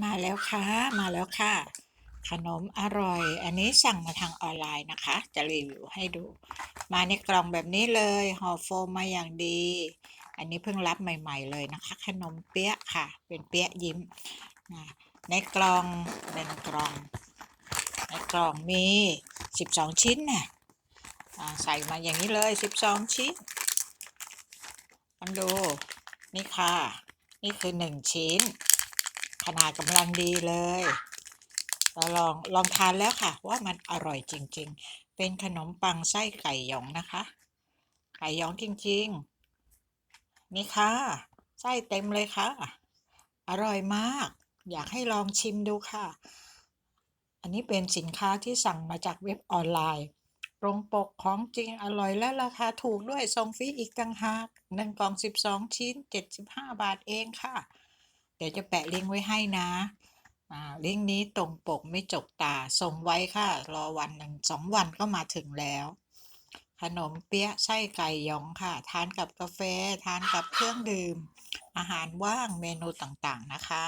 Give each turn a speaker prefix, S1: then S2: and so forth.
S1: มาแล้วค่ะมาแล้วค่ะ ขนมอร่อย อันนี้สั่งมาทางออนไลน์นะคะ จะรีวิวให้ดู มาในกล่องแบบนี้เลยห่อโฟมมาอย่างดี อันนี้เพิ่งรับใหม่ ๆ เลยนะคะ ขนมเปี๊ยะค่ะ เป็นเปี๊ยะยิ้มในกล่องเป็นกล่องในกล่องมี 12 ชิ้นน่ะอ่าใส่มาอย่างนี้เลย 12 ชิ้นมันดู นี่ค่ะ นี่คือ 1 ชิ้น ขนาดกำลังดีเลยเราลองลองทานแล้วค่ะ ว่ามันอร่อยจริง ๆ เป็นขนมปังไส้ไก่หยองนะคะ ไก่หยองจริง ๆ นี่ค่ะ ไส้เต็มเลยค่ะ อร่อยมาก อยากให้ลองชิมดูค่ะ อันนี้เป็นสินค้าที่สั่งมาจากเว็บออนไลน์ตรงปกของจริงอร่อยและราคาถูกด้วยส่งฟรีอีกต่างหากหนึ่งกล่อง 12 ชิ้น 75 บาทเองค่ะเดี๋ยวจะแปะลิงก์ไว้ให้นะอ่าลิงก์นี้ตรงปกไม่จกตาส่งไว้ค่ะ รอวันหนึ่งสองวันก็มาถึงแล้ว ขนมเปี๊ยะไส้ไก่ยองค่ะ ทานกับกาแฟ ทานกับเครื่องดื่ม อาหารว่างเมนูต่างๆนะคะ